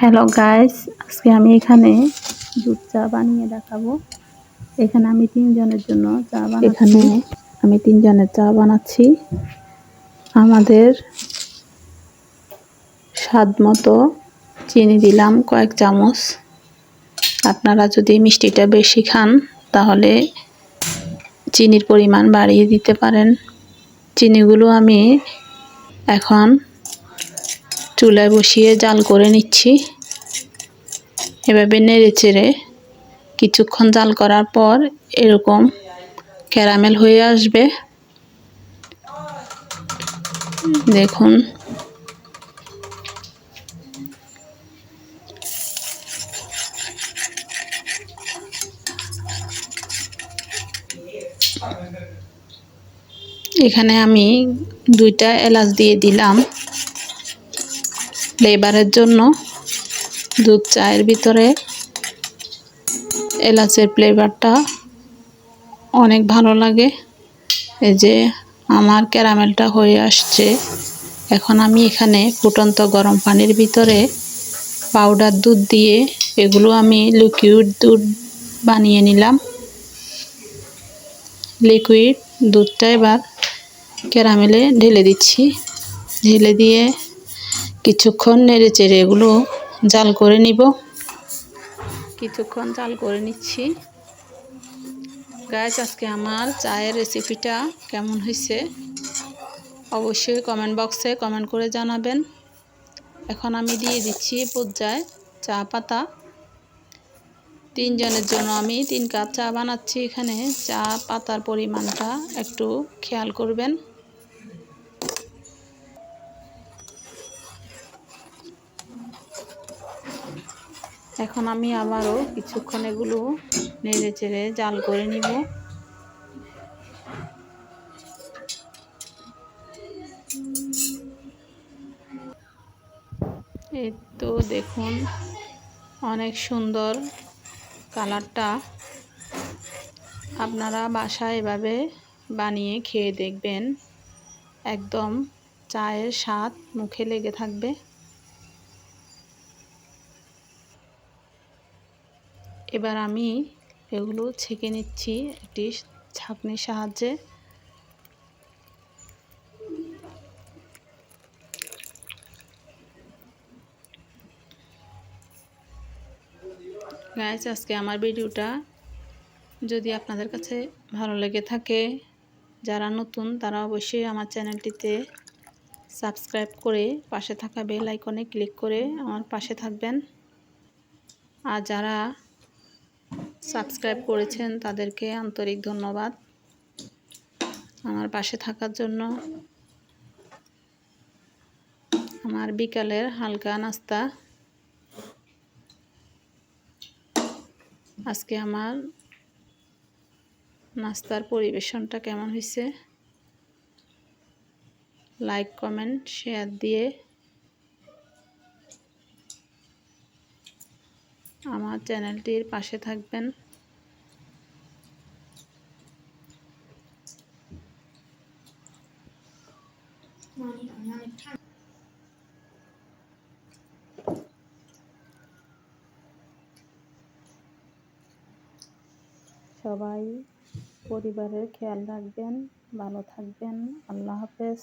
Hello guys আজকে আমি এখানে দুধ চা বানিয়ে দেখাবো। এখানে আমি তিনজনের জন্য চা বানাচ্ছি। এখানে আমি তিনজনের চা বানাচ্ছি। আমাদের স্বাদ মতো চিনি দিলাম কয়েক চামচ। আপনারা যদি মিষ্টিটা বেশি খান, তাহলে চিনির পরিমাণ বাড়িয়ে দিতে পারেন। চিনিগুলো আমি এখন চুলায় বসিয়ে জাল করে নিচ্ছি। এভাবে নেড়ে চেড়ে কিছুক্ষণ জাল করার পর এরকম ক্যারামেল হয়ে আসবে। দেখুন। এখানে আমি দুইটা এলাচ দিয়ে দিলাম। ফ্লেভারের জন্য দুধ চায়ের ভিতরে এলাচের ফ্লেভারটা অনেক ভালো লাগে। এই যে আমার ক্যারামেলটা হয়ে আসছে। এখন আমি এখানে ফুটন্ত গরম পানির ভিতরে পাউডার দুধ দিয়ে এগুলো আমি লিকুইড দুধ বানিয়ে নিলাম। লিকুইড দুধটা এবার ক্যারামেলে ঢেলে দিচ্ছি। ঢেলে দিয়ে কিছুক্ষণ নেড়ে চেড়ে এগুলো জাল করে নিব। কিছুক্ষণ জাল করে নিচ্ছি। গাছ আজকে আমার চায়ের রেসিপিটা কেমন হয়েছে অবশ্যই কমেন্ট বক্সে কমেন্ট করে জানাবেন। এখন আমি দিয়ে দিচ্ছি পর্যায়ে চা পাতা। তিনজনের জন্য আমি তিন কাপ চা বানাচ্ছি। এখানে চা পাতার পরিমাণটা একটু খেয়াল করবেন। এখন আমি আবারও কিছুক্ষণ এগুলো নেড়ে চেড়ে জাল করে নিব। এই তো দেখুন, অনেক সুন্দর কালারটা। আপনারা বাসায় এভাবে বানিয়ে খেয়ে দেখবেন, একদম চায়ের স্বাদ মুখে লেগে থাকবে। এবার আমি এগুলো ছেঁকে নিচ্ছি একটি ছাঁকনির সাহায্যে। গাইজ আজকে আমার ভিডিওটা যদি আপনাদের কাছে ভালো লেগে থাকে, যারা নতুন, তারা অবশ্যই আমার চ্যানেলটিতে সাবস্ক্রাইব করে পাশে থাকা বেল আইকনে ক্লিক করে আমার পাশে থাকবেন। আর যারা সাবস্ক্রাইব করেছেন তাদেরকে আন্তরিক ধন্যবাদ। আমার পাশে থাকার জন্য আমার বিকালের হালকা নাস্তা। আজকে আমার নাস্তার পরিবেশনটা কেমন হয়েছে? লাইক, কমেন্ট, শেয়ার দিয়ে আমার চ্যানেলটির পাশে থাকবেন। সবাই পরিবারের খেয়াল রাখবেন ভালো থাকবেন। আল্লাহ হাফেজ।